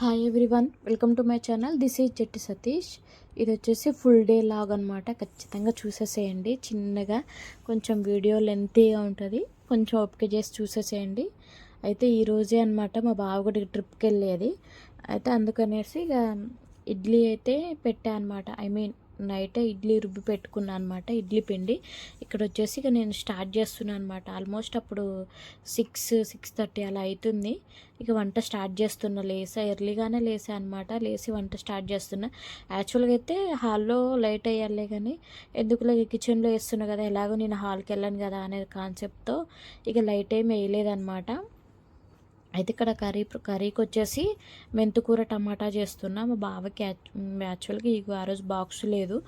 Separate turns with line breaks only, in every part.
Hi everyone welcome to my channel this is Jatti Satish ఇది వచ్చేసి full day log అనమాట ఖచ్చితంగా చూసేసేయండి. చిన్నగా కొంచెం వీడియో లెంతీగా ఉంటుంది. కొంచెం ఓపిక చేసి చూసేసేయండి. అయితే ఈరోజే అనమాట మా బావ కూడా ట్రిప్కి వెళ్ళేది. అయితే అందుకనేసి ఇక ఇడ్లీ అయితే పెట్టా అనమాట ఐ మీన్ నైటే ఇడ్లీ రుబ్బి పెట్టుకున్నాను అనమాట ఇడ్లీ పిండి. ఇక్కడ వచ్చేసి ఇక నేను స్టార్ట్ చేస్తున్నాను అనమాట ఆల్మోస్ట్ అప్పుడు సిక్స్ సిక్స్ థర్టీ అలా అవుతుంది ఇక వంట స్టార్ట్ చేస్తున్నా. లేసా ఎర్లీగానే లేసా అనమాట లేచి వంట స్టార్ట్ చేస్తున్నా. యాక్చువల్గా అయితే హాల్లో లైట్ అయ్యాలే కానీ ఎందుకులే కిచెన్లో వేస్తున్నా కదా ఎలాగో నేను హాల్కి వెళ్ళాను కదా అనే కాన్సెప్ట్తో ఇక లైట్ ఏమి వేయలేదన్నమాట అయితే ఇక్కడ కర్రీ కర్రీకి వచ్చేసి మెంతుకూర టమాటా చేస్తున్నా. మా బావకి యాక్చువల్గా ఈ ఆ రోజు బాక్స్ లేదు.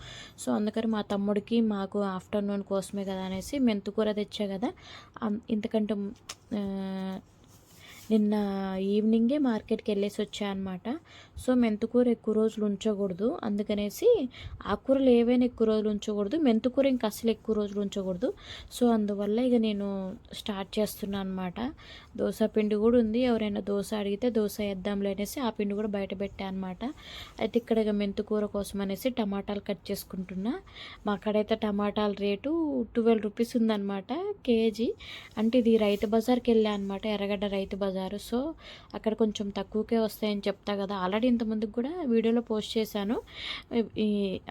సో అందుకని మా తమ్ముడికి మాకు ఆఫ్టర్నూన్ కోసమే కదా అనేసి మెంతుకూర తెచ్చా కదా. ఇంతకంటే నిన్న ఈవినింగే మార్కెట్కి వెళ్ళేసి వచ్చా అనమాట సో మెంతుకూర ఎక్కువ రోజులు ఉంచకూడదు. అందుకనేసి ఆకుకూరలు ఏవైనా ఎక్కువ రోజులు ఉంచకూడదు. మెంతుకూర ఇంకా అసలు ఎక్కువ రోజులు ఉంచకూడదు. సో అందువల్ల ఇక నేను స్టార్ట్ చేస్తున్నాను అనమాట దోశ పిండి కూడా ఉంది. ఎవరైనా దోశ అడిగితే దోశ వేద్దాంలే అనేసి ఆ పిండి కూడా బయట పెట్టా అనమాట అయితే ఇక్కడ ఇక మెంతుకూర కోసం అనేసి టమాటాలు కట్ చేసుకుంటున్నా. మా అక్కడైతే టమాటాల రేటు ట్వెల్వ్ రూపీస్ ఉందన్నమాట కేజీ. అంటే ఇది రైతు బజార్కి వెళ్ళా అనమాట ఎర్రగడ్డ రైతు బజార్. బజారు సో అక్కడ కొంచెం తక్కువకే వస్తాయని చెప్తా కదా. ఆల్రెడీ ఇంతకుముందు కూడా వీడియోలో పోస్ట్ చేశాను. ఈ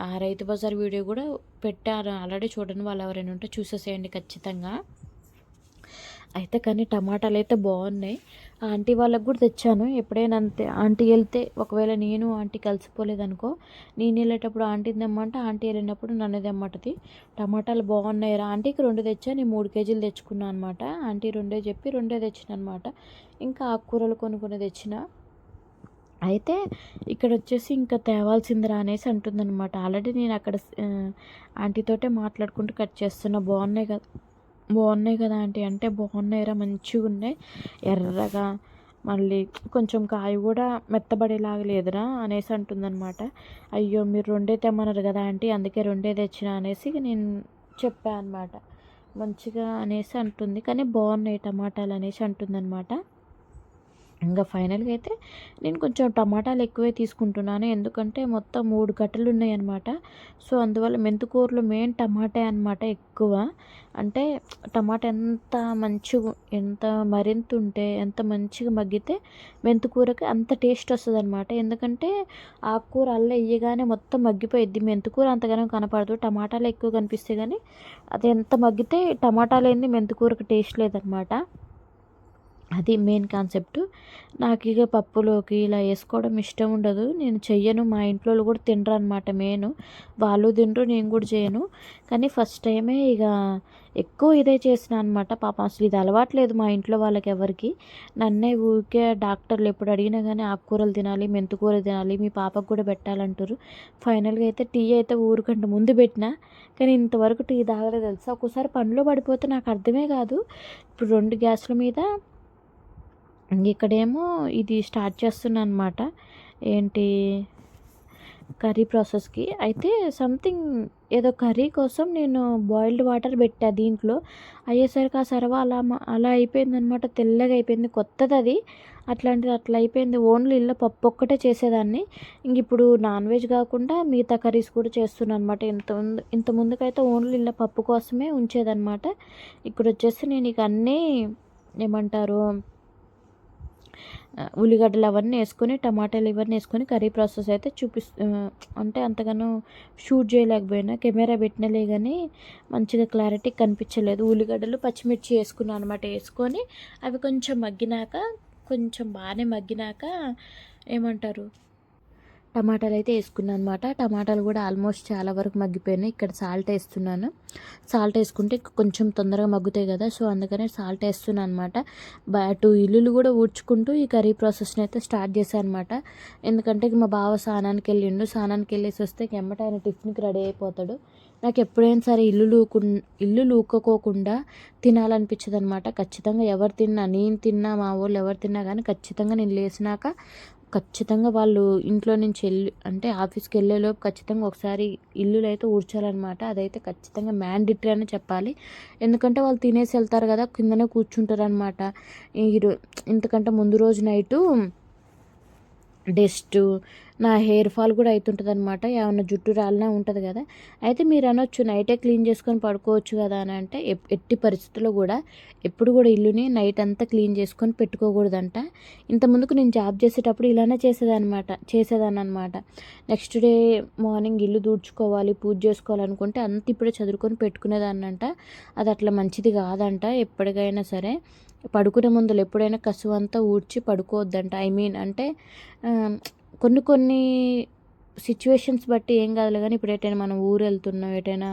ఆ రైతు బజార్ వీడియో కూడా పెట్టారు. ఆల్రెడీ చూడని వాళ్ళు ఎవరైనా ఉంటే చూసేసేయండి ఖచ్చితంగా. అయితే కానీ టమాటాలు అయితే బాగున్నాయి ఆంటీ వాళ్ళకి కూడా తెచ్చాను. ఎప్పుడైనా అంతే ఆంటీ వెళ్తే ఒకవేళ నేను ఆంటీ కలిసిపోలేదనుకో నేను వెళ్ళేటప్పుడు ఆంటీ తెమ్మంటే ఆంటీ వెళ్ళినప్పుడు నన్ను తెమ్మంటది. టమాటాలు బాగున్నాయి రా. ఆంటీకి రెండు తెచ్చా? నేను మూడు కేజీలు తెచ్చుకున్నాను అనమాట ఆంటీ రెండే చెప్పి రెండే తెచ్చిన అనమాట ఇంకా ఆకుకూరలు కొనుక్కొని తెచ్చిన. అయితే ఇక్కడ వచ్చేసి ఇంకా తేవాల్సిందిరా అనేసి అంటుందన్నమాట. ఆల్రెడీ నేను అక్కడ ఆంటీతోటే మాట్లాడుకుంటూ కట్ చేస్తున్నా. బాగున్నాయి కదా. బాగున్నాయి కదా ఆంటీ. అంటే బాగున్నాయిరా మంచిగా ఉన్నాయి. ఎర్రగా మళ్ళీ కొంచెం కాయ కూడా మెత్తబడేలాగా లేదురా అనేసి అంటుందన్నమాట. అయ్యో మీరు రెండే తెమ్మన్నారు కదా ఆంటీ అందుకే రెండే తెచ్చిన అనేసి నేను చెప్పాను అనమాట మంచిగా అనేసి అంటుంది. కానీ బాగున్నాయి టమాటాలు అనేసి అంటుందన్నమాట. ఇంకా ఫైనల్గా అయితే నేను కొంచెం టమాటాలు ఎక్కువే తీసుకుంటున్నాను. ఎందుకంటే మొత్తం మూడు గట్టలు ఉన్నాయి అనమాట సో అందువల్ల మెంతుకూరలో మెయిన్ టమాటే అనమాట ఎక్కువ. అంటే టమాటా ఎంత మంచిగా ఎంత మరింత ఉంటే ఎంత మంచిగా మగ్గితే మెంతుకూరకి అంత టేస్ట్ వస్తుంది అనమాట ఎందుకంటే ఆకుకూర అల్ల వేయగానే మొత్తం మగ్గిపోయిద్ది. మెంతుకూర అంతగానో కనపడదు. టమాటాలు ఎక్కువ కనిపిస్తే కానీ అది ఎంత మగ్గితే టమాటాలు ఏంది మెంతుకూరకు టేస్ట్ లేదనమాట అది మెయిన్ కాన్సెప్ట్ నాకు ఇక పప్పులోకి ఇలా వేసుకోవడం ఇష్టం ఉండదు. నేను చెయ్యను. మా ఇంట్లో కూడా తినరు అనమాట మెయిన్ వాళ్ళు తినరు నేను కూడా చేయను. కానీ ఫస్ట్ టైమే ఇక ఎక్కువ ఇదే చేసిన అనమాట పాప అసలు ఇది అలవాట్లేదు మా ఇంట్లో వాళ్ళకి ఎవరికి. నన్నే ఊరికే డాక్టర్లు ఎప్పుడు అడిగినా కానీ ఆకుకూరలు తినాలి మెంతుకూర తినాలి మీ పాపకు కూడా పెట్టాలంటారు. ఫైనల్గా అయితే టీ అయితే ఊరికంటే ముందు పెట్టిన. కానీ ఇంతవరకు టీ తాగలేదు. తెలుసా? ఒక్కోసారి పనిలో పడిపోతే నాకు అర్థమే కాదు. ఇప్పుడు రెండు గ్యాస్ల మీద ఇక్కడేమో ఇది స్టార్ట్ చేస్తున్నా అనమాట ఏంటి? కర్రీ ప్రాసెస్కి. అయితే సంథింగ్ ఏదో కర్రీ కోసం నేను బాయిల్డ్ వాటర్ పెట్టా దీంట్లో. అయ్యేసరికి ఆ సర్వ అలా అలా అయిపోయింది అనమాట తెల్లగా అయిపోయింది. కొత్తది అది. అట్లాంటిది అట్లా అయిపోయింది. ఓన్లీ ఇల్లు పప్పు ఒక్కటే చేసేదాన్ని. ఇంక ఇప్పుడు నాన్ వెజ్ కాకుండా మిగతా కర్రీస్ కూడా చేస్తున్నాను అనమాట ఇంత ఇంత ముందుకైతే ఓన్లీ ఇళ్ళ పప్పు కోసమే ఉంచేదన్నమాట ఇక్కడ వచ్చేసి నేను ఇక అన్నీ ఏమంటారు ఉల్లిగడ్డలు అవన్నీ వేసుకొని టమాటాలు ఇవన్నీ వేసుకొని కర్రీ ప్రాసెస్ అయితే చూపిస్తు అంటే అంతగానో షూట్ చేయలేకపోయినా కెమెరా పెట్టినలే కానీ మంచిగా క్లారిటీ కనిపించలేదు. ఉల్లిగడ్డలు పచ్చిమిర్చి వేసుకున్నాను అనమాట వేసుకొని అవి కొంచెం మగ్గినాక కొంచెం బాగానే మగ్గినాక ఏమంటారు? టమాటాలు అయితే వేసుకున్నాను అనమాట టమాటాలు కూడా ఆల్మోస్ట్ చాలా వరకు మగ్గిపోయినాయి. ఇక్కడ సాల్ట్ వేస్తున్నాను. సాల్ట్ వేసుకుంటే కొంచెం తొందరగా మగ్గుతాయి కదా సో అందుకనే సాల్ట్ వేస్తున్నాను అనమాట అటు ఇల్లులు కూడా ఊడ్చుకుంటూ ఈ కర్రీ ప్రాసెస్ని అయితే స్టార్ట్ చేశాను అనమాట ఎందుకంటే మా బావ స్నానానికి వెళ్ళిండు. స్నానానికి వెళ్ళేసి వస్తే ఎమ్మట ఆయన టిఫిన్కి రెడీ అయిపోతాడు. నాకు ఎప్పుడైనా సరే ఇల్లు లూకు ఇల్లు లూకోకుండా తినాలనిపించదు అనమాట ఖచ్చితంగా ఎవరు తిన్నా నేను తిన్నా మా వాళ్ళు ఎవరు తిన్నా కానీ ఖచ్చితంగా నేను లేచినాక ఖచ్చితంగా వాళ్ళు ఇంట్లో నుంచి వెళ్ళి అంటే ఆఫీస్కి వెళ్ళేలోపు ఖచ్చితంగా ఒకసారి ఇల్లులు అయితే ఊడ్చాలన్నమాట. అదైతే ఖచ్చితంగా మ్యాండిటరీ అని చెప్పాలి. ఎందుకంటే వాళ్ళు తినేసి వెళ్తారు కదా కిందనే కూర్చుంటారు అనమాట ఇంతకంటే ముందు రోజు నైటు డస్ట్ నా హెయిర్ ఫాల్ కూడా అవుతుంటుంది అనమాట ఏమన్నా జుట్టు రాలినా ఉంటుంది కదా. అయితే మీరు అనొచ్చు నైటే క్లీన్ చేసుకొని పడుకోవచ్చు కదా అని అంటే ఎట్టి పరిస్థితుల్లో కూడా ఎప్పుడు కూడా ఇల్లుని నైట్ అంతా క్లీన్ చేసుకొని పెట్టుకోకూడదంట. ఇంత ముందుకు నేను జాబ్ చేసేటప్పుడు ఇలానే చేసేదనమాట చేసేదాన్ని అనమాట నెక్స్ట్ డే మార్నింగ్ ఇల్లు దూడ్చుకోవాలి పూజ చేసుకోవాలనుకుంటే అంత ఇప్పుడే చదువుకొని పెట్టుకునేదాన్నంట. అది అట్లా మంచిది కాదంట ఎప్పటికైనా సరే. పడుకునే ముందులు ఎప్పుడైనా కసువు అంతా ఊడ్చి పడుకోవద్దంట. ఐ మీన్ అంటే కొన్ని కొన్ని సిచ్యువేషన్స్ బట్టి ఏం కాదులే కానీ ఇప్పుడు ఎటైనా మనం ఊరు వెళ్తున్నాం ఎటైనా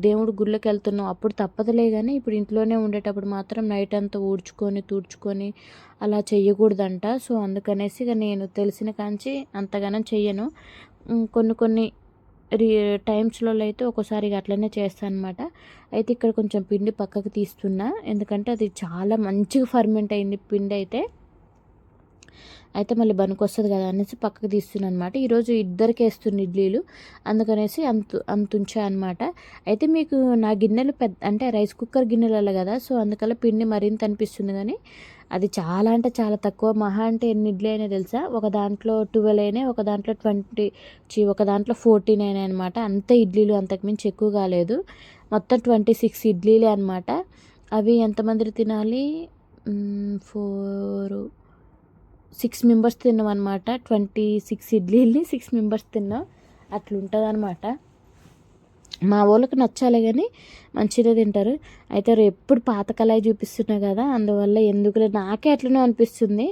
దేవుడు గుళ్ళకి వెళ్తున్నాం అప్పుడు తప్పదులే కానీ ఇప్పుడు ఇంట్లోనే ఉండేటప్పుడు మాత్రం నైట్ అంతా ఊడ్చుకొని తూడ్చుకొని అలా చేయకూడదంట సో అందుకనేసి ఇక నేను తెలిసిన కాంచి అంతగానం చెయ్యను. కొన్ని కొన్ని రీ టైమ్స్లో అయితే ఒక్కోసారి అట్లనే చేస్తాను అనమాట అయితే ఇక్కడ కొంచెం పిండి పక్కకు తీస్తున్నా. ఎందుకంటే అది చాలా మంచిగా ఫర్మెంట్ అయింది పిండి అయితే. అయితే మళ్ళీ బనుకు వస్తుంది కదా అనేసి పక్కకు తీస్తున్నాను అనమాట ఈరోజు ఇద్దరికి వేస్తున్న ఇడ్లీలు. అందుకనేసి అంత అంత అనమాట. అయితే మీకు నా గిన్నెలు పెద్ద అంటే రైస్ కుక్కర్ గిన్నెలలో కదా సో అందుకల్ల పిండి మరింత అనిపిస్తుంది కానీ అది చాలా అంటే చాలా తక్కువ. మహా అంటే ఎన్ని ఇడ్లీ అయినా తెలుసా? ఒక దాంట్లో ట్వెల్వ్ అయినాయి ఒక దాంట్లో ట్వంటీ చి ఒక దాంట్లో ఫోర్టీన్ అయినాయి అనమాట అంత ఇడ్లీలు అంతకుమించి ఎక్కువ కాలేదు. మొత్తం ట్వంటీ సిక్స్ ఇడ్లీలే అనమాట అవి ఎంతమంది తినాలి? ఫోర్ సిక్స్ మెంబర్స్ తిన్నాం అనమాట ట్వంటీ సిక్స్ ఇడ్లీని సిక్స్ మెంబర్స్ తిన్నాం. అట్లుంటుంది అనమాట మా వాళ్ళకి నచ్చాలి కానీ మంచిగా తింటారు. అయితే ఎప్పుడు పాత కళాయి చూపిస్తున్నా కదా అందువల్ల ఎందుకులే నాకే అట్లనే అనిపిస్తుంది.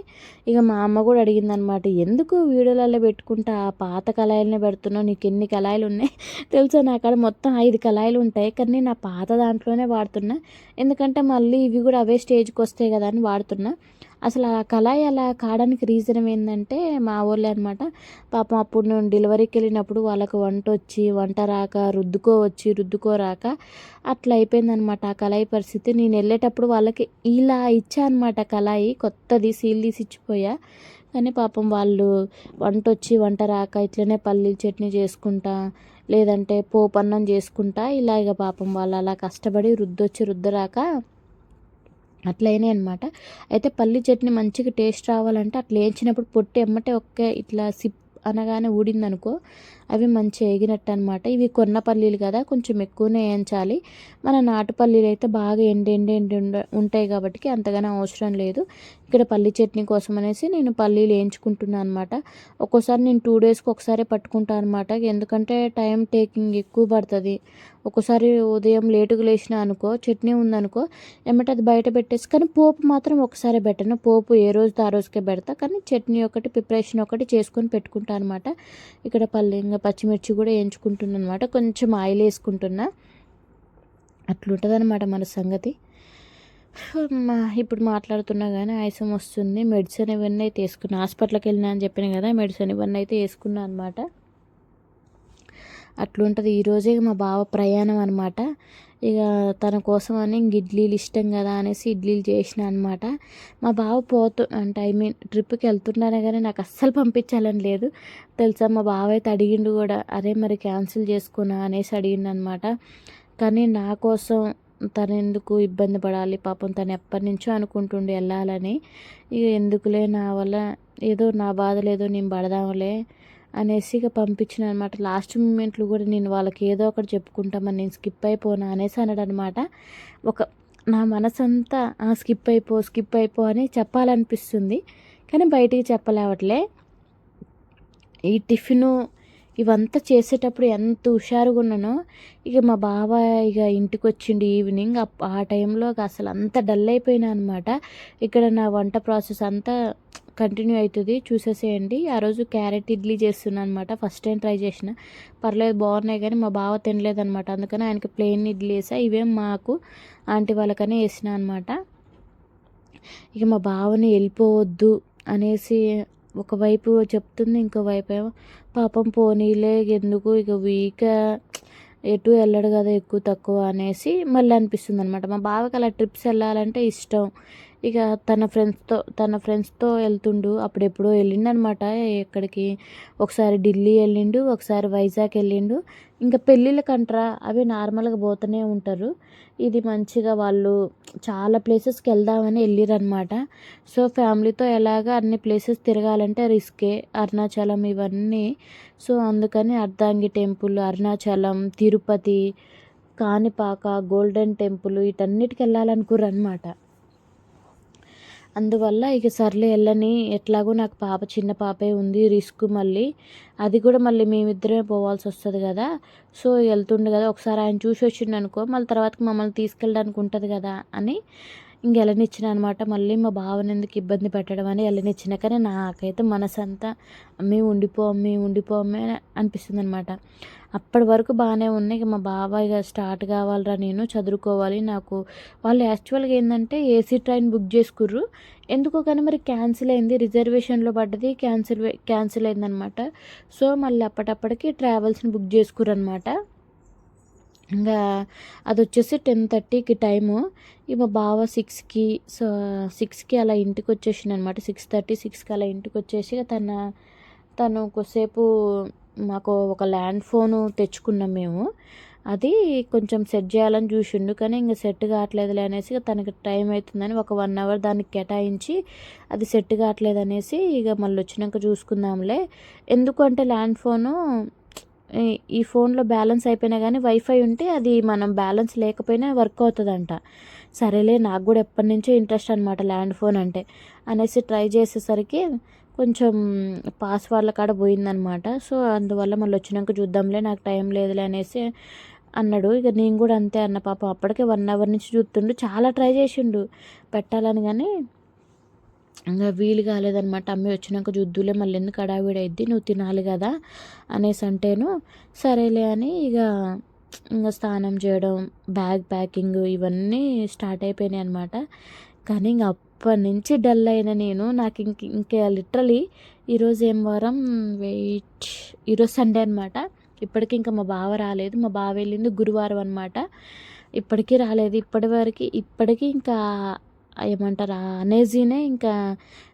ఇక మా అమ్మ కూడా అడిగింది అనమాట ఎందుకు వీడియోలలో పెట్టుకుంటా? ఆ పాత కళాయిలనే పెడుతున్నావు నీకు ఎన్ని కళాయిలు ఉన్నాయి? తెలుసా నా కాడ మొత్తం ఐదు కళాయిలు ఉంటాయి కానీ నా పాత దాంట్లోనే వాడుతున్నా. ఎందుకంటే మళ్ళీ ఇవి కూడా అవే స్టేజ్కి వస్తాయి కదా అని వాడుతున్నా. అసలు ఆ కళాయి అలా కావడానికి రీజన్ ఏంటంటే మా వాళ్ళే అనమాట పాపం అప్పుడు నేను డెలివరీకి వెళ్ళినప్పుడు వాళ్ళకి వంట వచ్చి వంట రాక రుద్దుకోవచ్చి రుద్దుకోరాక అట్లా అయిపోయిందనమాట ఆ కళాయి పరిస్థితి. నేను వెళ్ళేటప్పుడు వాళ్ళకి ఇలా ఇచ్చా అనమాట కళాయి కొత్తది సీల్ తీసి ఇచ్చిపోయా. కానీ పాపం వాళ్ళు వంట వచ్చి వంట రాక ఇట్లనే పల్లీలు చట్నీ చేసుకుంటా లేదంటే పోపన్నం చేసుకుంటా చేసుకుంటా ఇలాగ పాపం వాళ్ళు అలా కష్టపడి రుద్దొచ్చి రుద్దరాక అట్లయినాయి అనమాట అయితే పల్లి చట్నీ మంచిగా టేస్ట్ రావాలంటే అట్లా వేయించినప్పుడు పొట్టు ఎమ్మటే ఒక్క ఇట్లా సిప్ అనగానే ఊడిందనుకో అవి మంచిగా ఎగినట్టు అనమాట ఇవి కొన్న పల్లీలు కదా కొంచెం ఎక్కువనే వేయించాలి మన నాటు పల్లీలు అయితే బాగా ఎండి ఎండి ఎండి ఉండ- ఉంటాయి కాబట్టి అంతగానో అవసరం లేదు. ఇక్కడ పల్లి చట్నీ కోసం అనేసి నేను పల్లీలు వేయించుకుంటున్నాను అనమాట ఒక్కోసారి నేను టూ డేస్కి ఒకసారి పట్టుకుంటాను అనమాట ఎందుకంటే టైం టేకింగ్ ఎక్కువ పడుతుంది. ఒక్కోసారి ఉదయం లేటుగా లేచిన అనుకో చట్నీ ఉందనుకో ఏమంటే అది బయట పెట్టేసి కానీ పోపు మాత్రం ఒకసారి పెట్టను. పోపు ఏ రోజు ఆ రోజుకే పెడతా. కానీ చట్నీ ఒకటి ప్రిపరేషన్ ఒకటి చేసుకొని పెట్టుకుంటాను అనమాట ఇక్కడ పల్లి ఇంకా పచ్చిమిర్చి కూడా వేయించుకుంటున్నాను అనమాట కొంచెం ఆయిల్ వేసుకుంటున్నా. అట్లుంటుందన్నమాట మన సంగతి. మా ఇప్పుడు మాట్లాడుతున్నా కానీ ఆయాసం వస్తుంది. మెడిసిన్ ఇవన్నీ అయితే వేసుకున్నా హాస్పిటల్కి వెళ్ళినా అని చెప్పిన కదా మెడిసిన్ ఇవన్నీ అయితే వేసుకున్నా అనమాట అట్లుంటుంది. ఈరోజే మా బావ ప్రయాణం అనమాట ఇక తన కోసం అని ఇంక ఇడ్లీలు ఇష్టం కదా అనేసి ఇడ్లీలు చేసిన అనమాట మా బావ పోతు అంటే ఐ మీన్ ట్రిప్కి వెళ్తున్నానే కానీ నాకు అస్సలు పంపించాలని లేదు. తెలుసా మా బావ అయితే అడిగిండు కూడా అరే మరి క్యాన్సిల్ చేసుకున్నా అనేసి అడిగిండు అనమాట కానీ నా కోసం తను ఎందుకు ఇబ్బంది పడాలి? పాపం తను ఎప్పటి నుంచో అనుకుంటుండే వెళ్ళాలని. ఇక ఎందుకులే నా వల్ల? ఏదో నా బాధ లేదో నేను పడదాంలే. అనేసి ఇక పంపించిన అనమాట లాస్ట్ మూమెంట్లు కూడా నేను వాళ్ళకి ఏదో ఒకటి చెప్పుకుంటామని నేను స్కిప్ అయిపోనా అనేసి అన్నాడు అనమాట ఒక నా మనసంతా స్కిప్ అయిపో స్కిప్ అయిపో అని చెప్పాలనిపిస్తుంది. కానీ బయటికి చెప్పలేవట్లే. ఈ టిఫిను ఇవంతా చేసేటప్పుడు ఎంత హుషారుగా ఉన్నానో ఇక మా బావ ఇక ఇంటికి వచ్చిండు ఈవినింగ్ ఆ టైంలో అసలు అంత డల్ అయిపోయినా అనమాట. ఇక్కడ నా వంట ప్రాసెస్ అంతా కంటిన్యూ అవుతుంది. చూసేసేయండి. ఆ రోజు క్యారెట్ ఇడ్లీ చేస్తున్నాను అనమాట ఫస్ట్ టైం ట్రై చేసిన. పర్లేదు బాగున్నాయి కానీ మా బావ తినలేదనమాట. అందుకని ఆయనకి ప్లెయిన్ ఇడ్లీ వేసా. ఇవేం మాకు ఆంటీ వాళ్ళకనే వేసిన అనమాట. ఇక మా బావని వెళ్ళిపోవద్దు అనేసి ఒకవైపు చెప్తుంది ఇంకోవైపు ఏమో పాపం పోనీలే ఎందుకు ఇక వీక్ ఎటు వెళ్ళడు కదా ఎక్కువ తక్కువ అనేసి మళ్ళీ అనిపిస్తుంది అనమాట మా బావకి అలా ట్రిప్స్ వెళ్ళాలంటే ఇష్టం. ఇక తన ఫ్రెండ్స్తో తన ఫ్రెండ్స్తో వెళ్తుండు. అప్పుడు ఎప్పుడో వెళ్ళిండనమాట. ఎక్కడికి? ఒకసారి ఢిల్లీ వెళ్ళిండు ఒకసారి వైజాగ్ వెళ్ళిండు. ఇంకా పెళ్ళిళ్ళకంటరా అవి నార్మల్గా పోతూనే ఉంటారు. ఇది మంచిగా వాళ్ళు చాలా ప్లేసెస్కి వెళ్దామని వెళ్ళిరనమాట. సో ఫ్యామిలీతో ఎలాగ అన్ని ప్లేసెస్ తిరగాలంటే రిస్కే. అరుణాచలం ఇవన్నీ. సో అందుకని అర్ధాంగి temple Arunachalam Tirupati Kanipaka golden temple వీటన్నిటికి వెళ్ళాలనుకుర్రు అనమాట అందువల్ల ఇక సర్లే వెళ్ళని ఎట్లాగో నాకు పాప చిన్న పాపే ఉంది రిస్క్ మళ్ళీ. అది కూడా మళ్ళీ మేమిద్దరమే పోవాల్సి వస్తుంది కదా. సో వెళ్తుండే కదా. ఒకసారి ఆయన చూసి వచ్చిండు అనుకో మళ్ళీ తర్వాత మమ్మల్ని తీసుకెళ్ళడానికి ఉంటుంది కదా అని ఇంక వెళ్ళనిచ్చిన అనమాట మళ్ళీ మా బావని ఎందుకు ఇబ్బంది పెట్టడం అని వెళ్ళనిచ్చిన కానీ నాకైతే మనసంతా అమ్మే ఉండిపో అమ్మే ఉండిపో అమ్మే అనిపిస్తుంది అనమాట అప్పటి వరకు బాగానే ఉన్నాయి. ఇక మా బాబాయ్ ఇక స్టార్ట్ కావాలరా నేను చదువుకోవాలి నాకు. వాళ్ళు యాక్చువల్గా ఏంటంటే ఏసీ ట్రైన్ బుక్ చేసుకుర్రు. ఎందుకో కానీ మరి క్యాన్సిల్ అయింది. రిజర్వేషన్లో పడ్డది క్యాన్సిల్ క్యాన్సిల్ అయిందనమాట సో మళ్ళీ అప్పటప్పటికి ట్రావెల్స్ని బుక్ చేసుకుర్రు అనమాట ఇంకా అది వచ్చేసి టెన్ థర్టీకి టైము. ఇక మా బావ సిక్స్కి సో సిక్స్కి అలా ఇంటికి వచ్చేసింది అనమాట సిక్స్ థర్టీ సిక్స్కి అలా ఇంటికి వచ్చేసి తన తను కొద్దిసేపు మాకు ఒక ల్యాండ్ ఫోను తెచ్చుకున్నాం మేము. అది కొంచెం సెట్ చేయాలని చూసిండు. కానీ ఇంకా సెట్ కావట్లేదులే అనేసి తనకి టైం అవుతుందని ఒక వన్ అవర్ దానికి కేటాయించి అది సెట్ కావట్లేదు అనేసి ఇక మళ్ళీ వచ్చినాక చూసుకుందాంలే. ఎందుకంటే ల్యాండ్ ఫోను ఈ ఫోన్లో బ్యాలెన్స్ అయిపోయినా కానీ వైఫై ఉంటే అది మనం బ్యాలెన్స్ లేకపోయినా వర్క్ అవుతుందంట. సరేలే నాకు కూడా ఎప్పటి నుంచో ఇంట్రెస్ట్ అనమాట ల్యాండ్ ఫోన్ అంటే అనేసి ట్రై చేసేసరికి కొంచెం పాస్ వాళ్ళ కాడ పోయిందనమాట. సో అందువల్ల మళ్ళీ వచ్చినాక చూద్దాంలే నాకు టైం లేదులే అనేసి అన్నాడు. ఇక నేను కూడా అంతే అన్న పాప. అప్పటికే వన్ అవర్ నుంచి చూస్తుండు. చాలా ట్రై చేసిండు పెట్టాలని కానీ ఇంకా వీలు కాలేదనమాట. అమ్మ వచ్చినాక చూద్దులే మళ్ళీ ఎందుకు అడావిడి అయింది నువ్వు తినాలి కదా అనేసి అంటేను సరేలే అని ఇక ఇంకా స్నానం చేయడం బ్యాగ్ ప్యాకింగ్ ఇవన్నీ స్టార్ట్ అయిపోయినాయి అనమాట. కానీ ఇంక అప్పటి నుంచి డల్ అయిన నేను నాకు ఇంక ఇంకా లిటరలీ ఈరోజు ఏం వారం వెయిట్ ఈరోజు సండే అనమాట ఇప్పటికీ ఇంకా మా బావ రాలేదు. మా బావ వెళ్ళింది గురువారం అనమాట ఇప్పటికీ రాలేదు. ఇప్పటి వరకు ఇప్పటికీ ఇంకా ఏమంటారు అనేజీనే ఇంకా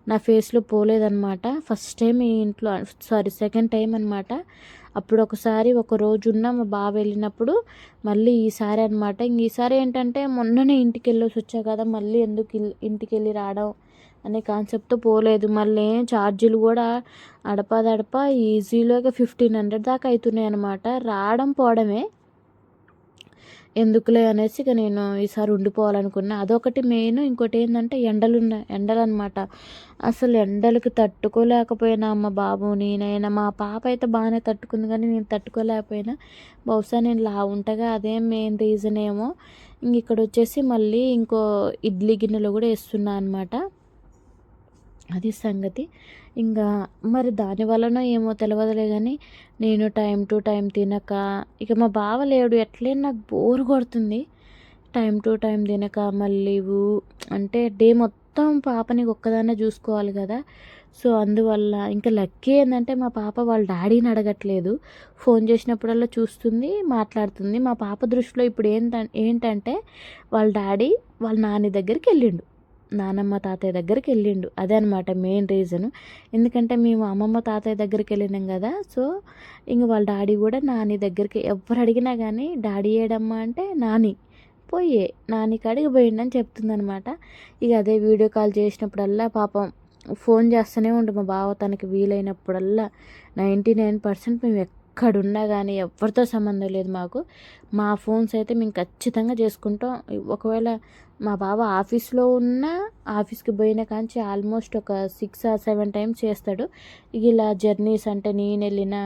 నా ఫేస్లో పోలేదనమాట ఫస్ట్ టైం ఈ ఇంట్లో సారీ సెకండ్ టైం అనమాట అప్పుడు ఒకసారి ఒక రోజున్న మా బావ వెళ్ళినప్పుడు మళ్ళీ ఈసారి అనమాట ఇంక ఈసారి ఏంటంటే మొన్ననే ఇంటికి వెళ్ళేసి వచ్చా కదా మళ్ళీ ఎందుకు ఇంటికి వెళ్ళి రావడం అనే కాన్సెప్ట్తో పోలేదు. మళ్ళీ ఛార్జీలు కూడా అడపదడప ఈజీలోగా ఫిఫ్టీన్ హండ్రెడ్ దాకా అవుతున్నాయి అనమాట రావడం పోవడమే. ఎందుకులే అనేసి ఇక నేను ఈసారి ఉండిపోవాలనుకున్నా. అదొకటి మెయిన్ ఇంకోటి ఏంటంటే ఎండలు ఉన్నాయి ఎండలు అనమాట అసలు ఎండలకు తట్టుకోలేకపోయినా అమ్మ బాబు. నేనైనా మా పాప అయితే బాగానే తట్టుకుంది కానీ నేను తట్టుకోలేకపోయినా. బహుశా నేను లా ఉంటగా అదే మెయిన్ రీజన్ ఏమో. ఇంక ఇక్కడ వచ్చేసి మళ్ళీ ఇంకో ఇడ్లీ గిన్నెలో కూడా వేస్తున్నా అనమాట అది సంగతి. ఇంకా మరి దాని వలన ఏమో తెలియదులే కానీ నేను టైం టు టైం తినక ఇక మా బావ లేడు ఎట్లే నాకు బోర్ కొడుతుంది. టైం టు టైం తినక మళ్ళీ అంటే డే మొత్తం పాపని ఒక్కదాన్నే చూసుకోవాలి కదా. సో అందువల్ల ఇంకా లక్కీ ఏంటంటే మా పాప వాళ్ళ డాడీని అడగట్లేదు. ఫోన్ చేసినప్పుడల్లా చూస్తుంది మాట్లాడుతుంది. మా పాప దృష్టిలో ఇప్పుడు ఏంట ఏంటంటే వాళ్ళ డాడీ వాళ్ళ నాని దగ్గరికి వెళ్ళిండు. నానమ్మ తాతయ్య దగ్గరికి వెళ్ళిండు. అదే అనమాట మెయిన్ రీజను ఎందుకంటే మేము అమ్మమ్మ తాతయ్య దగ్గరికి వెళ్ళినాం కదా సో ఇంక వాళ్ళ డాడీ కూడా నాని దగ్గరికి ఎవరు అడిగినా కానీ డాడీ ఏడమ్మా? అంటే నాని. పోయే నాని కాడికి పోయిండని చెప్తుందనమాట ఇక అదే వీడియో కాల్ చేసినప్పుడల్లా పాపం ఫోన్ చేస్తూనే ఉండు మా బావ. తనకి వీలైనప్పుడల్లా నైంటీ నైన్ పర్సెంట్ మేము ఎక్కడున్నా కానీ ఎవరితో సంబంధం లేదు మాకు. మా ఫోన్స్ అయితే మేము ఖచ్చితంగా చేసుకుంటాం. ఒకవేళ మా బావ ఆఫీస్లో ఉన్న ఆఫీస్కి పోయిన కాంచి ఆల్మోస్ట్ ఒక సిక్స్ ఆర్ సెవెన్ టైమ్స్ చేస్తాడు. ఇలా జర్నీస్ అంటే నేను వెళ్ళిన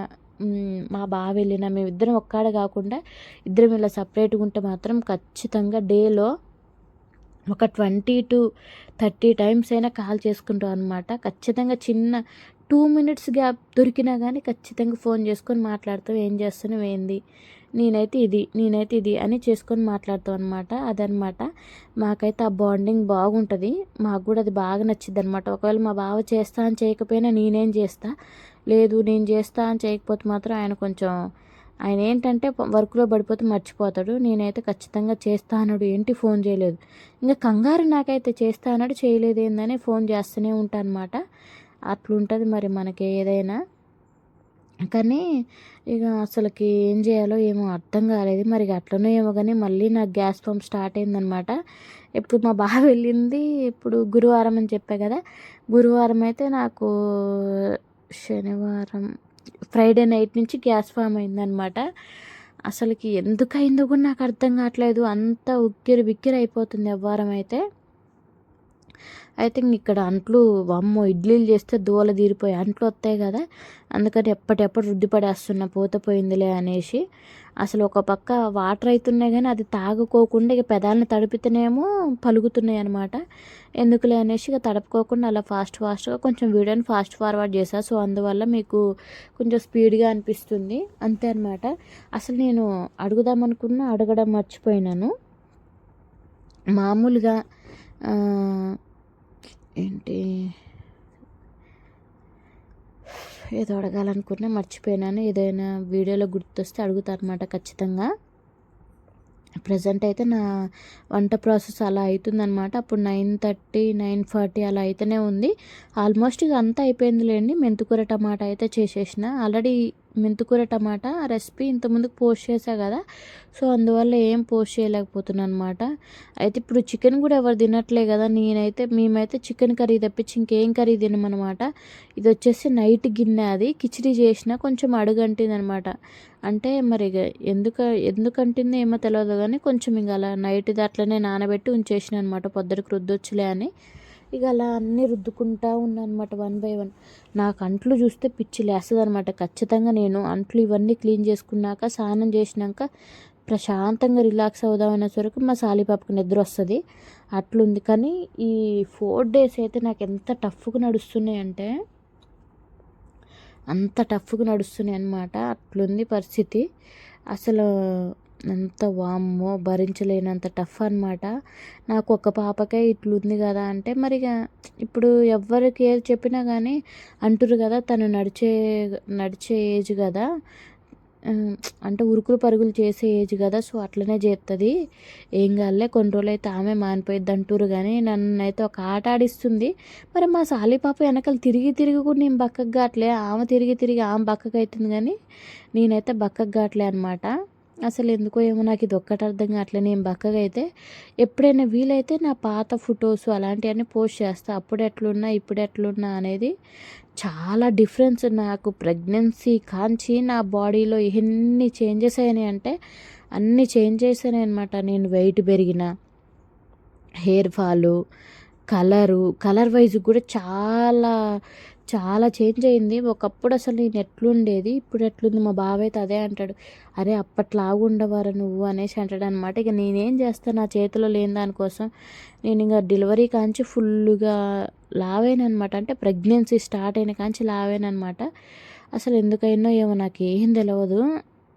మా బావ వెళ్ళిన మేమిద్దరం ఒక్కడ కాకుండా ఇద్దరం ఇలా సపరేట్గా ఉంటే మాత్రం ఖచ్చితంగా డేలో ఒక ట్వంటీ టు థర్టీ టైమ్స్ అయినా కాల్ చేసుకుంటాం అనమాట ఖచ్చితంగా చిన్న టూ మినిట్స్ గ్యాప్ దొరికినా కానీ ఖచ్చితంగా ఫోన్ చేసుకొని మాట్లాడతాం ఏం చేస్తున్నావు ఏంది? నేనైతే ఇది నేనైతే ఇది అని చేసుకొని మాట్లాడతాం అనమాట అదనమాట మాకైతే ఆ బాండింగ్ బాగుంటుంది. మాకు కూడా అది బాగా నచ్చింది అనమాట ఒకవేళ మా బావ చేస్తా అని చేయకపోయినా నేనేం చేస్తా? లేదు నేను చేస్తా అని చేయకపోతే మాత్రం ఆయన కొంచెం ఆయన ఏంటంటే వర్క్లో పడిపోతే మర్చిపోతాడు. నేనైతే ఖచ్చితంగా చేస్తా అన్నాడు. ఏంటి ఫోన్ చేయలేదు? ఇంకా కంగారు నాకైతే చేస్తా అన్నాడు. చేయలేదు ఏందని ఫోన్ చేస్తూనే ఉంటాను అనమాట అట్లుంటుంది మరి మనకి ఏదైనా. కానీ ఇక అసలుకి ఏం చేయాలో ఏమో అర్థం కాలేదు. మరి అట్లనో ఏమో కానీ మళ్ళీ నాకు గ్యాస్ పంప్ స్టార్ట్ అయిందనమాట ఇప్పుడు మా బావ వెళ్ళింది ఇప్పుడు గురువారం అని చెప్పా కదా. గురువారం అయితే నాకు శనివారం ఫ్రైడే నైట్ నుంచి గ్యాస్ ఫామ్ అయిందనమాట అసలుకి ఎందుకు అయిందో కూడా నాకు అర్థం కావట్లేదు. అంత ఉక్కిరి బిక్కిరి అయిపోతుంది ఎవ్వారం అయితే. అయితే ఇక్కడ అంట్లు అమ్మో ఇడ్లీలు చేస్తే దూల తీరిపోయి అంట్లు వస్తాయి కదా. అందుకని ఎప్పటికప్పుడు రుద్ది పడేస్తున్నా పూత పోయిందిలే అనేసి. అసలు ఒక పక్క వాటర్ అవుతున్నాయి కానీ అది తాగుకోకుండా ఇక పెదాలను తడిపితేనేమో పలుగుతున్నాయి అనమాట ఎందుకులే అనేసి ఇక తడుపుకోకుండా అలా ఫాస్ట్ ఫాస్ట్గా కొంచెం వీడియోని ఫాస్ట్ ఫార్వర్డ్ చేసా సో అందువల్ల మీకు కొంచెం స్పీడ్గా అనిపిస్తుంది. అంతే అనమాట అసలు నేను అడుగుదామనుకున్నా అడగడం మర్చిపోయినాను. మామూలుగా ఏంటి? ఏదో అడగాలనుకున్నా మర్చిపోయినాను. ఏదైనా వీడియోలో గుర్తొస్తే అడుగుతారనమాట ఖచ్చితంగా. ప్రజెంట్ అయితే నా వంట ప్రాసెస్ అలా అవుతుందనమాట అప్పుడు నైన్ థర్టీ నైన్ ఫార్టీ అలా అయితేనే ఉంది. ఆల్మోస్ట్ ఇక అంతా అయిపోయిందిలేండి. మెంతుకూర టమాటా అయితే చేసేసిన. ఆల్రెడీ మెంతుకూర టమాటా రెసిపీ ఇంతకుముందుకు పోస్ట్ చేశా కదా. సో అందువల్ల ఏం పోస్ట్ చేయలేకపోతున్నాను అనమాట అయితే ఇప్పుడు చికెన్ కూడా ఎవరు తినట్లే కదా. నేనైతే మేమైతే చికెన్ కర్రీ తప్పించి ఇంకేం కర్రీ తినమనమాట. ఇది వచ్చేసి నైట్ గిన్నె అది. కిచిడి చేసిన కొంచెం అడుగంటింది అనమాట అంటే మరి ఎందుకు ఎందుకంటిందో ఏమో తెలియదు కానీ కొంచెం ఇంకా అలా నైట్ అట్లనే నానబెట్టి ఉంచేసిన అనమాట పొద్దురికి రుద్దొచ్చులే అని. ఇక అలా అన్నీ రుద్దుకుంటా అనమాట వన్ బై వన్. నాకు అంట్లు చూస్తే పిచ్చి లేస్తుంది అనమాట ఖచ్చితంగా నేను అంట్లు ఇవన్నీ క్లీన్ చేసుకున్నాక స్నానం చేసినాక ప్రశాంతంగా రిలాక్స్ అవుదామనే వరకు మా సాలిపాపకు నిద్ర వస్తుంది. అట్లుంది. కానీ ఈ ఫోర్ డేస్ అయితే నాకు ఎంత టఫ్గా నడుస్తున్నాయి అంటే అంత టఫ్గా నడుస్తున్నాయి అనమాట అట్లుంది పరిస్థితి. అసలు అంత వామ్మో భరించలేనంత టఫ్ అనమాట నాకు ఒక పాపకే ఇట్లుంది కదా అంటే మరి ఇప్పుడు ఎవరికి ఏది చెప్పినా కానీ అంటురు కదా తను నడిచే నడిచే ఏజ్ కదా. అంటే ఉరుకులు పరుగులు చేసే ఏజ్ కదా సో అట్లనే చేస్తుంది ఏం కాలే కొన్ని రోజులు అయితే ఆమె మానిపోయిద్ది అంటారు కానీ నన్ను అయితే ఒక ఆట ఆడిస్తుంది. మరి మా సాలి పాప వెనకాల తిరిగి తిరిగి కూడా నేను బక్కకు కావట్లే. ఆమె తిరిగి తిరిగి ఆమె బక్కకు అవుతుంది కానీ నేనైతే బక్కకు కావట్లే అనమాట అసలు ఎందుకో ఏమో నాకు ఇది ఒక్కటి అర్థం కావట్లే నేను బక్కగా అయితే ఎప్పుడైనా వీలైతే నా పాత ఫొటోస్ అలాంటివన్నీ పోస్ట్ చేస్తా. అప్పుడు ఎట్లున్నా ఇప్పుడు ఎట్లున్నా అనేది చాలా డిఫరెన్స్ నాకు. ప్రెగ్నెన్సీ కాంచి నా బాడీలో ఎన్ని చేంజెస్ అయినాయి అంటే అన్ని చేంజ్ చేశాను అనమాట నేను వెయిట్ పెరిగిన hair fall colour colour wise కూడా చాలా చాలా చేంజ్ అయింది. ఒకప్పుడు అసలు నేను ఎట్లుండేది? ఇప్పుడు ఎట్లుంది? మా బావ అయితే అదే అంటాడు. అరే అప్పట్లాగా ఉండవారా నువ్వు? అనేసి అంటాడు అనమాట ఇక నేనేం చేస్తాను నా చేతిలో లేని దానికోసం నేను ఇంకా డెలివరీ కాంచి ఫుల్గా అనమాట అంటే ప్రెగ్నెన్సీ స్టార్ట్ అయిన కాంచి లావేనమాట అసలు ఎందుకైనా ఏమో నాకు ఏం తెలియదు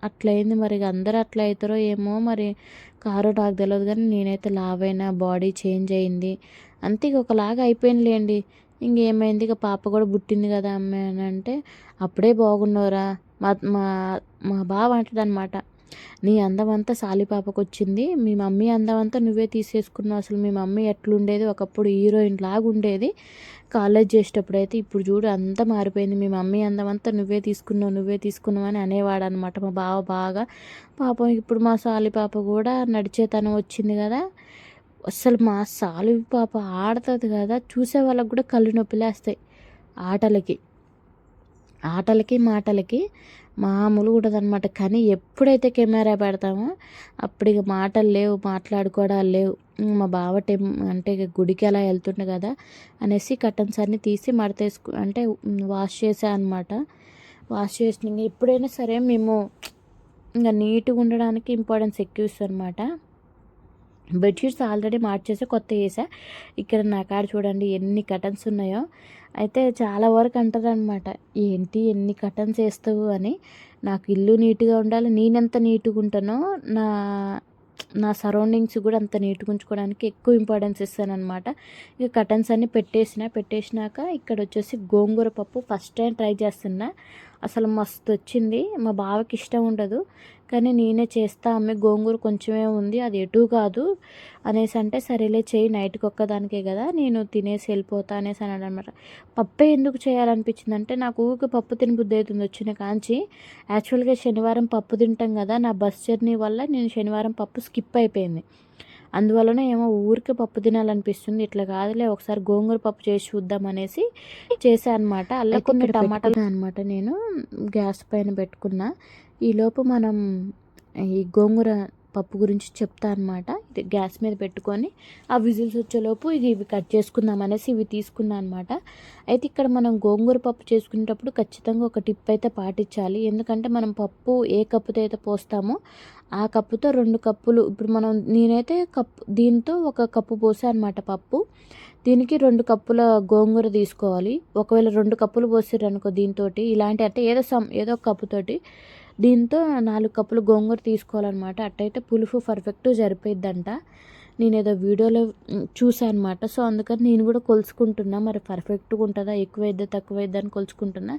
అట్లయింది మరి అందరూ అట్లా అవుతారో ఏమో మరి. కారో నాకు తెలియదు కానీ నేనైతే లావైన బాడీ చేంజ్ అయింది. అంతే ఒకలాగా అయిపోయిందిలేండి. ఇంకేమైంది? ఇక పాప కూడా పుట్టింది కదా అమ్మాయి అని అంటే అప్పుడే బాగున్నావురా. మా మా మా బావ అంటాడు అనమాట నీ అందం అంతా సాలిపాపకు వచ్చింది మీ మమ్మీ అందం అంతా నువ్వే తీసేసుకున్నావు. అసలు మీ మమ్మీ ఎట్లుండేది? ఒకప్పుడు హీరోయిన్ లాగా ఉండేది కాలేజ్ చేసేటప్పుడు అయితే ఇప్పుడు చూడు అంతా మారిపోయింది. మీ మమ్మీ అందం అంతా నువ్వే తీసుకున్నావు నువ్వే తీసుకున్నావు అని అనేవాడు అనమాట మా బావ బాగా. పాపం ఇప్పుడు మా సాలి పాప కూడా నడిచేతనం వచ్చింది కదా. అసలు మా సాలువి పాప ఆడుతుంది కదా చూసే వాళ్ళకి కూడా కళ్ళు నొప్పిలేస్తాయి ఆటలకి ఆటలకి మాటలకి మామూలు కూడా అనమాట కానీ ఎప్పుడైతే కెమెరా పెడతామో అప్పుడు ఇక మాటలు లేవు మాట్లాడుకోవడాలు లేవు. మా బావ టెం అంటే ఇక గుడికి అలా వెళ్తుండే కదా అనేసి కర్టన్స్ అన్నీ తీసి మడతేసుకు అంటే వాష్ చేసా అనమాట వాష్ చేసిన ఎప్పుడైనా సరే మేము ఇంకా నీట్గా ఉండడానికి ఇంపార్టెన్స్ ఎక్కువ ఇస్తాం అనమాట బెడ్షీట్స్ ఆల్రెడీ మార్చేసి కొత్త వేసా. ఇక్కడ నా కాడ చూడండి ఎన్ని కటన్స్ ఉన్నాయో. అయితే చాలా వరకు అంటారు అనమాట ఏంటి ఎన్ని కటన్స్ వేస్తావు అని. నాకు ఇల్లు నీట్గా ఉండాలి. నేనెంత నీట్గా ఉంటానో నా నా సరౌండింగ్స్ కూడా అంత నీట్గా ఉంచుకోవడానికి ఎక్కువ ఇంపార్టెన్స్ ఇస్తానమాట ఇక కటన్స్ అన్నీ పెట్టేసిన పెట్టేసినాక ఇక్కడ వచ్చేసి గోంగూర పప్పు ఫస్ట్ టైం ట్రై చేస్తున్నా. అసలు మస్తు వచ్చింది. మా బావకి ఇష్టం ఉండదు. కానీ నేనే చేస్తా అమ్మే గోంగూర కొంచెమే ఉంది అది ఎటు కాదు. అనేసి అంటే సరేలే చేయి నైట్కి ఒక్కదానికే కదా నేను తినేసి వెళ్ళిపోతా అనేసి అన్నాడు అనమాట పప్పే ఎందుకు చేయాలనిపించింది అంటే నాకు ఊరికి పప్పు తిని బుద్ధి అవుతుంది వచ్చిన కాంచి. యాక్చువల్గా శనివారం పప్పు తింటాం కదా నా బస్ జర్నీ వల్ల నేను శనివారం పప్పు స్కిప్ అయిపోయింది. అందువలన ఏమో ఊరికే పప్పు తినాలనిపిస్తుంది. ఇట్లా కాదులే ఒకసారి గోంగూర పప్పు చేసి చూద్దాం అనేసి చేసా అనమాట అలా కొన్ని టమాటాలు అనమాట నేను. గ్యాస్ పైన పెట్టుకున్నా. ఈలోపు మనం ఈ గోంగూర పప్పు గురించి చెప్తా అనమాట గ్యాస్ మీద పెట్టుకొని ఆ విజిల్స్ వచ్చేలోపు ఇది ఇవి కట్ చేసుకుందాం అనేసి ఇవి తీసుకున్నా అనమాట అయితే ఇక్కడ మనం గోంగూర పప్పు చేసుకునేటప్పుడు ఖచ్చితంగా ఒక టిప్ అయితే పాటించాలి. ఎందుకంటే మనం పప్పు ఏ కప్పుతో అయితే పోస్తామో ఆ కప్పుతో రెండు కప్పులు ఇప్పుడు మనం నేనైతే కప్పు దీంతో ఒక కప్పు పోసా అనమాట పప్పు. దీనికి రెండు కప్పుల గోంగూర తీసుకోవాలి. ఒకవేళ రెండు కప్పులు పోసారు అనుకో దీంతో ఇలాంటి అంటే ఏదో సమ్ ఏదో ఒక కప్పుతోటి దీంతో నాలుగు కప్పులు గోంగూర తీసుకోవాలన్నమాట. అట్టయితే పులుపు పర్ఫెక్ట్ సరిపోయిద్దంట నేను ఏదో వీడియోలో చూసాను అనమాట సో అందుకని నేను కూడా కొలుసుకుంటున్నా. మరి పర్ఫెక్ట్గా ఉంటుందా? ఎక్కువ అయితే తక్కువ అయితే అని కొలుసుకుంటున్నా.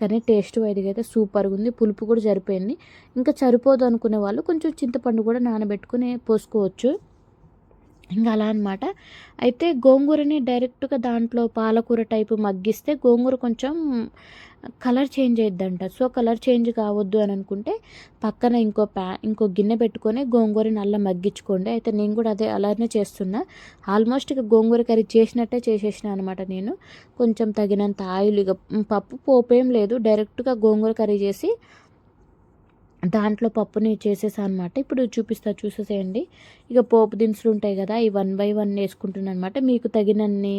కానీ టేస్ట్ వైద్యగా అయితే సూపర్గా ఉంది. పులుపు కూడా సరిపోయింది ఇంకా సరిపోదు అనుకునే వాళ్ళు కొంచెం చింతపండు కూడా నానబెట్టుకుని పోసుకోవచ్చు. ఇంకా అలా అనమాట అయితే గోంగూరని డైరెక్ట్గా దాంట్లో పాలకూర టైపు మగ్గిస్తే గోంగూర కొంచెం కలర్ చేంజ్ అయ్యిద్దంట సో కలర్ చేంజ్ కావద్దు అని అనుకుంటే పక్కన ఇంకో ప్యా ఇంకో గిన్నె పెట్టుకొని గోంగూరని అలా మగ్గించుకోండి. అయితే నేను కూడా అదే అలానే చేస్తున్నా. ఆల్మోస్ట్ ఇక గోంగూర కర్రీ చేసినట్టే చేసేసిన అనమాట నేను. కొంచెం తగినంత ఆయిల్ ఇక పప్పు పోపేం లేదు. డైరెక్ట్గా గోంగూర కర్రీ చేసి దాంట్లో పప్పుని చేసేసా అనమాట. ఇప్పుడు చూపిస్తా చూసేసేయండి. ఇక పోపు దినుసులు ఉంటాయి కదా ఈ వన్ బై వన్ వేసుకుంటున్నాను అనమాట. మీకు తగినన్ని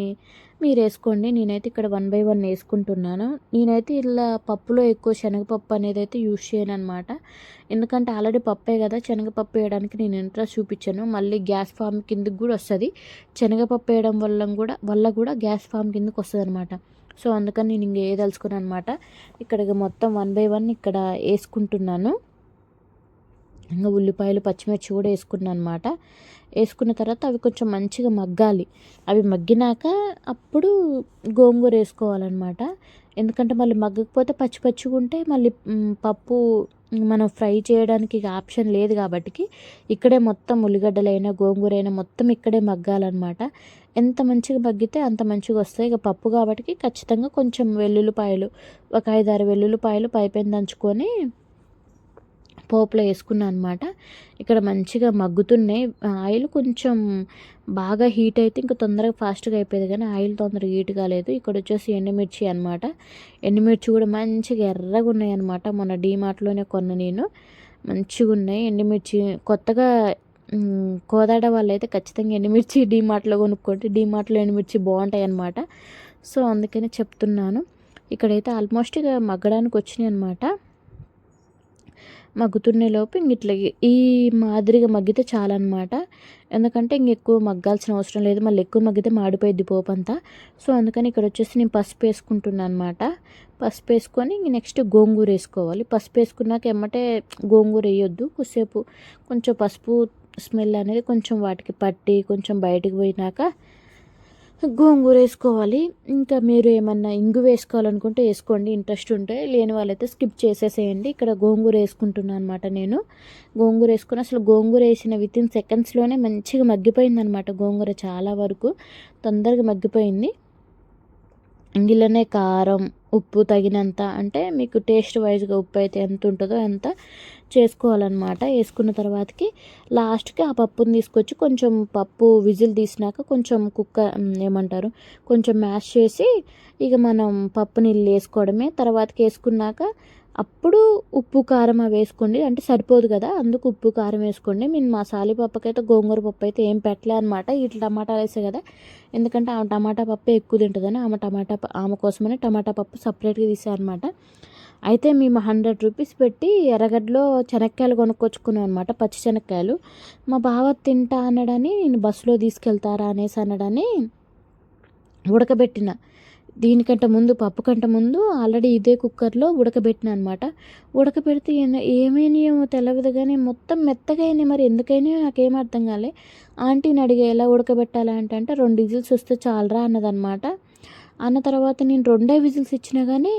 మీరు వేసుకోండి నేనైతే ఇక్కడ వన్ బై వన్ వేసుకుంటున్నాను. నేనైతే ఇలా పప్పులో ఎక్కువ శనగపప్పు అనేది అయితే యూజ్ చేయను అనమాట ఎందుకంటే ఆల్రెడీ పప్పే కదా శనగపప్పు వేయడానికి నేను ఇంట్రెస్ట్ చూపించాను. మళ్ళీ గ్యాస్ ఫామ్ కిందకి కూడా వస్తుంది. శనగపప్పు వేయడం వల్ల కూడా వల్ల కూడా గ్యాస్ ఫామ్ కిందకి వస్తుంది అనమాట సో అందుకని నేను ఇంక వేయదలుచుకున్నాను అనమాట ఇక్కడ మొత్తం వన్ బై వన్ ఇక్కడ వేసుకుంటున్నాను. ఇంకా ఉల్లిపాయలు పచ్చిమిర్చి కూడా వేసుకున్నాను అనమాట వేసుకున్న తర్వాత అవి కొంచెం మంచిగా మగ్గాలి. అవి మగ్గినాక అప్పుడు గోంగూర వేసుకోవాలన్నమాట. ఎందుకంటే మళ్ళీ మగ్గకపోతే పచ్చి పచ్చిగా ఉంటే మళ్ళీ పప్పు మనం ఫ్రై చేయడానికి ఆప్షన్ లేదు కాబట్టి ఇక్కడే మొత్తం ఉల్లిగడ్డలైనా గోంగూర అయినా మొత్తం ఇక్కడే మగ్గాలన్నమాట. ఎంత మంచిగా మగ్గితే అంత మంచిగా వస్తాయి. ఇక పప్పు కాబట్టి ఖచ్చితంగా కొంచెం వెల్లుల్లిపాయలు ఒక ఐదారు వెల్లుల్లిపాయలు పైపైన దంచుకొని పోపులో వేసుకున్నాను అనమాట ఇక్కడ మంచిగా మగ్గుతున్నాయి. ఆయిల్ కొంచెం బాగా హీట్ అయితే ఇంకా తొందరగా ఫాస్ట్గా అయిపోయేది కానీ ఆయిల్ తొందరగా హీట్ కాలేదు. ఇక్కడ వచ్చేసి ఎండుమిర్చి అనమాట ఎండుమిర్చి కూడా మంచిగా ఎర్రగా ఉన్నాయి అనమాట మొన్న డీమార్ట్లోనే కొన్న నేను. మంచిగా ఉన్నాయి. ఎండుమిర్చి కొత్తగా కోదాడ వాళ్ళు అయితే ఖచ్చితంగా ఎండుమిర్చి డీమార్ట్లో కొనుక్కోండి డీమార్ట్లో ఎండుమిర్చి బాగుంటాయి అనమాట సో అందుకనే చెప్తున్నాను. ఇక్కడైతే ఆల్మోస్ట్ ఇక మగ్గడానికి వచ్చినాయి అనమాట మగ్గుతున్న లోపు ఇంక ఇట్లా ఈ మాదిరిగా మగ్గితే చాలన్నమాట. ఎందుకంటే ఇంక ఎక్కువ మగ్గాల్సిన అవసరం లేదు. మళ్ళీ ఎక్కువ మగ్గితే మాడిపోయిద్ది పోపంతా సో అందుకని ఇక్కడ వచ్చేసి నేను పసుపు వేసుకుంటున్నాను అనమాట పసుపు వేసుకొని ఇంక నెక్స్ట్ గోంగూర వేసుకోవాలి. పసుపు వేసుకున్నాక ఎమ్మటే గోంగూర వేయొద్దు. కొద్దిసేపు కొంచెం పసుపు స్మెల్ అనేది కొంచెం వాటికి పట్టి కొంచెం బయటకు పోయినాక గోంగూర వేసుకోవాలి. ఇంకా మీరు ఏమన్నా ఇంగు వేసుకోవాలనుకుంటే వేసుకోండి. ఇంట్రెస్ట్ ఉంటే లేని వాళ్ళైతే స్కిప్ చేసేసేయండి. ఇక్కడ గోంగూర వేసుకుంటున్నాను అనమాట నేను. గోంగూర వేసుకుని అసలు గోంగూర వేసిన విత్ ఇన్ సెకండ్స్లోనే మంచిగా మగ్గిపోయింది అనమాట గోంగూర చాలా వరకు. తొందరగా మగ్గిపోయింది. ఇంగిలోనే కారం ఉప్పు తగినంత అంటే మీకు టేస్ట్ వైజ్గా ఉప్పు అయితే ఎంత ఉంటుందో ఎంత చేసుకోవాలన్నమాట. వేసుకున్న తర్వాతకి లాస్ట్కి ఆ పప్పుని తీసుకొచ్చి కొంచెం పప్పు విజిల్ తీసినాక కొంచెం కుక్క ఏమంటారు కొంచెం మ్యాష్ చేసి ఇక మనం పప్పు నీళ్ళు వేసుకోవడమే. తర్వాతకి వేసుకున్నాక అప్పుడు ఉప్పు కారం అవి వేసుకోండి. అంటే సరిపోదు కదా అందుకు ఉప్పు కారం వేసుకోండి. నేను మా పప్పుకైతే గోంగూర పప్పు అయితే ఏం పెట్టలే అనమాట ఇట్లా టమాటాలు వేసే కదా ఎందుకంటే ఆమె టమాటా పప్పు ఎక్కువ తింటుందని ఆమె టమాటా ఆమె కోసమని టమాటా పప్పు సపరేట్గా తీసారనమాట అయితే మేము హండ్రెడ్ రూపీస్ పెట్టి ఎర్రగడ్డలో శనక్కాయలు కొనుక్కొచ్చుకున్నాం అనమాట పచ్చి శనక్కాయలు మా బావ తింటా అన్నాడని నేను బస్సులో తీసుకెళ్తారా అనేసి అన్నాడని ఉడకబెట్టిన. దీనికంటే ముందు పప్పు కంటే ముందు ఆల్రెడీ ఇదే కుక్కర్లో ఉడకబెట్టిన అనమాట ఉడకబెడితే ఏమైనాయేమో తెలియదు కానీ మొత్తం మెత్తగా అయినాయి మరి ఎందుకైనా నాకేం అర్థం కాలే. ఆంటీని అడిగే ఎలా ఉడకబెట్టాలి? అంటే రెండు విజిల్స్ వస్తే చాలరా అన్నదనమాట అన్న తర్వాత నేను రెండే విజిల్స్ ఇచ్చినా కానీ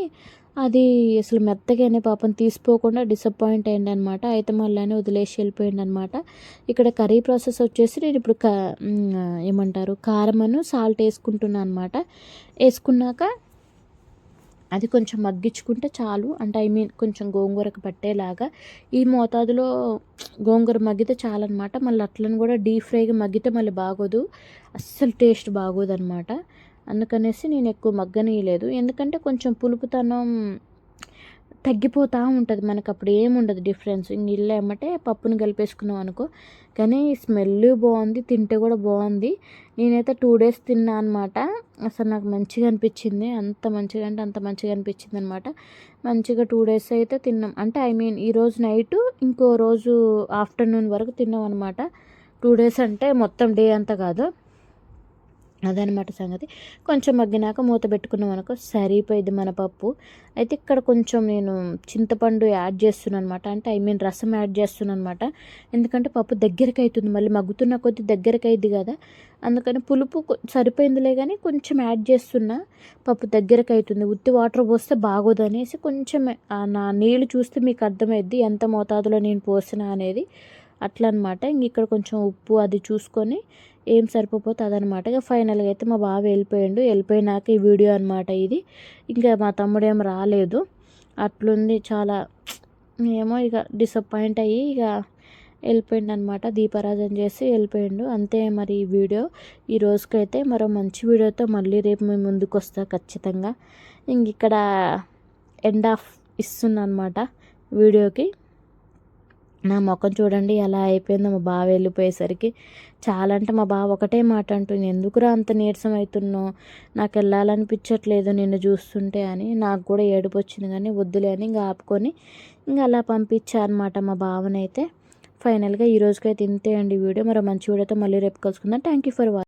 అది అసలు మెత్తగానే పాపం తీసిపోకుండా డిసప్పాయింట్ అయ్యింది అనమాట అయితే మళ్ళీ వదిలేసి వెళ్ళిపోయింది అనమాట ఇక్కడ కర్రీ ప్రాసెస్ వచ్చేసి నేను ఇప్పుడు క ఏమంటారు కారమను సాల్ట్ వేసుకుంటున్నాను అనమాట వేసుకున్నాక అది కొంచెం మగ్గించుకుంటే చాలు. అంటే ఐ మీన్ కొంచెం గోంగూరకు పట్టేలాగా. ఈ మోతాదులో గోంగూర మగ్గితే చాలన్నమాట. మళ్ళీ అట్లని కూడా డీప్ ఫ్రైగా మగ్గితే మళ్ళీ బాగోదు. అస్సలు టేస్ట్ బాగోదు అనమాట అందుకనేసి నేను ఎక్కువ మగ్గనీయలేదు. ఎందుకంటే కొంచెం పులుపుతనం తగ్గిపోతూ ఉంటుంది. మనకు అప్పుడు ఏముండదు డిఫరెన్స్. ఇంక ఇల్లు ఏమంటే పప్పును కలిపేసుకున్నాం అనుకో. కానీ స్మెల్ బాగుంది తింటే కూడా బాగుంది. నేనైతే టూ డేస్ తిన్నా అనమాట అసలు నాకు మంచిగా అనిపించింది. అంత మంచిగా అంటే అంత మంచిగా అనిపించింది అనమాట మంచిగా టూ డేస్ అయితే తిన్నాం. అంటే ఐ మీన్ ఈరోజు నైట్ ఇంకో రోజు ఆఫ్టర్నూన్ వరకు తిన్నాం అనమాట టూ డేస్ అంటే మొత్తం డే అంతా కాదు. అదనమాట సంగతి. కొంచెం మగ్గినాక మూత పెట్టుకున్నాం అనుకో సరిపోయింది మన పప్పు. అయితే ఇక్కడ కొంచెం నేను చింతపండు యాడ్ చేస్తున్నాను అనమాట అంటే ఐ మీన్ రసం యాడ్ చేస్తున్నాను అనమాట ఎందుకంటే పప్పు దగ్గరికి అవుతుంది మళ్ళీ మగ్గుతున్న కొద్ది దగ్గరికి అయింది కదా. అందుకని పులుపు సరిపోయిందిలే కానీ కొంచెం యాడ్ చేస్తున్నా పప్పు దగ్గరకు అవుతుంది ఉత్తి వాటర్ పోస్తే బాగోదు అనేసి కొంచెం నా నీళ్ళు చూస్తే మీకు అర్థమైద్ది ఎంత మోతాదులో నేను పోసినా అనేది. అట్లా అనమాట ఇంక ఇక్కడ కొంచెం ఉప్పు అది చూసుకొని ఏం సరిపోతే అదనమాట. ఇక ఫైనల్గా అయితే మా బావ వెళ్ళిపోయాడు. వెళ్ళిపోయినాక ఈ వీడియో అనమాట ఇది. ఇంకా మా తమ్ముడు ఏం రాలేదు. అట్లుంది చాలా. ఏమో ఇక డిసప్పాయింట్ అయ్యి ఇక వెళ్ళిపోయిండు అనమాట దీపారాధన చేసి వెళ్ళిపోయిండు. అంతే మరి ఈ వీడియో. ఈ రోజుకైతే మరో మంచి వీడియోతో మళ్ళీ రేపు మేము ముందుకు వస్తా ఖచ్చితంగా. ఇంక ఇక్కడ ఎండ్ ఆఫ్ ఇస్తున్నా అనమాట వీడియోకి. నా ముఖం చూడండి ఎలా అయిపోయిందో. మా బావ వెళ్ళిపోయేసరికి చాలా అంటే మా బావ ఒకటే మాట అంటుంది ఎందుకురా అంత నీరసం అవుతున్నావు? నాకు వెళ్ళాలనిపించట్లేదు నిన్ను చూస్తుంటే అని. నాకు కూడా ఏడుపు వచ్చింది కానీ వద్దులే అని ఇంకా ఆపుకొని ఇంకా అలా పంపించానమాట మా బావనైతే. ఫైనల్గా ఈ రోజుకైతే ఇంతే అండి వీడియో. మరో మంచి వీడియోతో మళ్ళీ రేపు కలుసుకుందాం. Thank you for watching